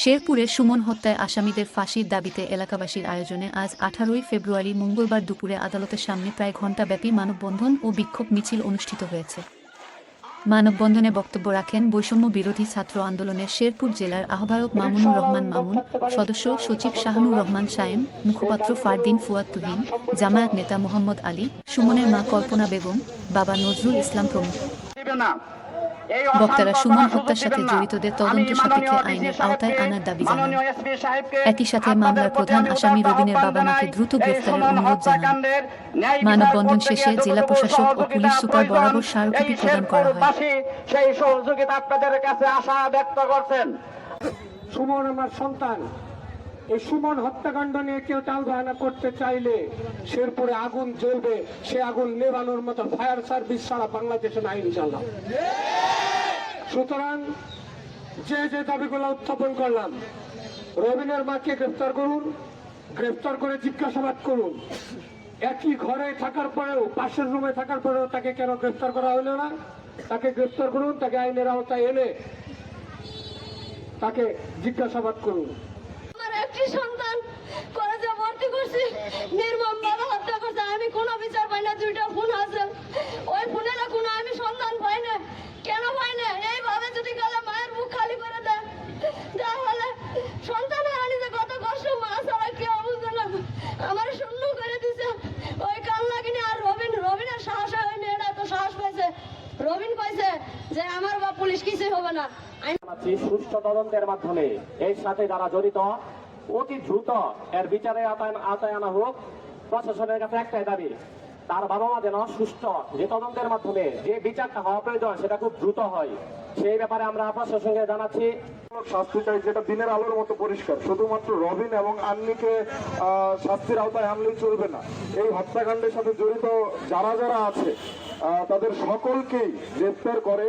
শেরপুরে সুমন হত্যায় আসামিদের ফাঁসির দাবিতে এলাকাবাসীর আয়োজনে আজ আঠারোই ফেব্রুয়ারি মঙ্গলবার দুপুরে আদালতের সামনে প্রায় ঘণ্টাব্যাপী মানববন্ধন ও বিক্ষোভ মিছিল অনুষ্ঠিত হয়েছে। মানববন্ধনে বক্তব্য রাখেন বৈষম্য বিরোধী ছাত্র আন্দোলনের শেরপুর জেলার আহ্বায়ক মামুনুর রহমান মামুন, সদস্য সচিব শাহানুর রহমান সায়েম, মুখপাত্র ফারদিন ফুয়াদ তুহিন, জামায়াত নেতা মোহাম্মদ আলী, সুমনের মা কল্পনা বেগম, বাবা নজরুল ইসলাম প্রমুখ। বক্তারা সুমন হত্যার সাথে জড়িতদের তদন্ত সাপেক্ষে আইনের আওতায় আনার দাবি জানান। একই সাথে মামলার প্রধান আসামি রবিনের বাবা-মাকে দ্রুত গ্রেফতারের অনুরোধ জানান। হত্যাকাণ্ডের ন্যায় বিচার মানববন্ধন শেষে জেলা প্রশাসক ও পুলিশ সুপার বরাবর স্মারকলিপি প্রদান করা হয়। সেই সহযোগিতা আপনাদের কাছে আশা ব্যক্ত করছেন। সুমন আমার সন্তান। এই সুমন হত্যাকাণ্ড নিয়ে কেউ টাল বাহানা করতে চাইলে শেরপুরে আগুন জ্বলবে সে আগুন নেবানোর মতো ফায়ার সার্ভিস ছাড়া বাংলাদেশে নাই ইনশাল্লাহ সুতরাং যে যে দাবিগুলো উত্থাপন করলাম, রবিনের মাকে গ্রেফতার করুন, গ্রেফতার করে জিজ্ঞাসাবাদ করুন। একই ঘরে থাকার পরেও, পাশের রুমে থাকার পরেও তাকে কেন গ্রেফতার করা হলো না? তাকে গ্রেফতার করুন, তাকে আইনের আওতায় এনে তাকে জিজ্ঞাসাবাদ করুন। একটি সন্তান কলেজে ভর্তি করছি নির্মম ভাবে হত্যা করছে, আমি কোনো বিচার পাই না, দুইটা ফোন আছে ওই ফোনের কোনো আমি সন্ধান পাই না কেন পাই না এইভাবে যদি গেলে মায়ের মুখ খালি করে দেয় তাহলে সন্তান হারানি যে কত কষ্ট মা ছাড়া কেউ বুঝে না আমার শূন্য করে দিছে ওই কাল লাগিনি আর রবিন রবিনের সাহস হয়নি এটা তো সাহস পাইছে কইছে যে আমার বা পুলিশ কিছুই হবে না। সুষ্ঠু তদন্তের মাধ্যমে এর সাথে যারা জড়িত, অতি দ্রুত এর বিচারে আতায় আনা হোক। প্রশাসনের কাছে একটাই দাবি, তার বাবা মা যেন সুষ্ঠু যে তদন্তের মাধ্যমে যে বিচারটা হওয়া প্রয়োজন, সেটা খুব দ্রুত হয়। সেই ব্যাপারে আমরা প্রশাসনকে জানাচ্ছি। শাস্তি চাই যেটা দিনের আলোর মতো পরিষ্কার, শুধুমাত্র রবিন এবং আন্নিকে শাস্তির আওতায় আনলেই চলবে না। এই হত্যাকাণ্ডের সাথে জড়িত যারা যারা আছে তাদের সকলকেই গ্রেপ্তার করে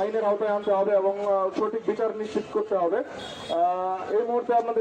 আইনের আওতায় আনতে হবে এবং সঠিক বিচার নিশ্চিত করতে হবে। এই মুহূর্তে আপনাদের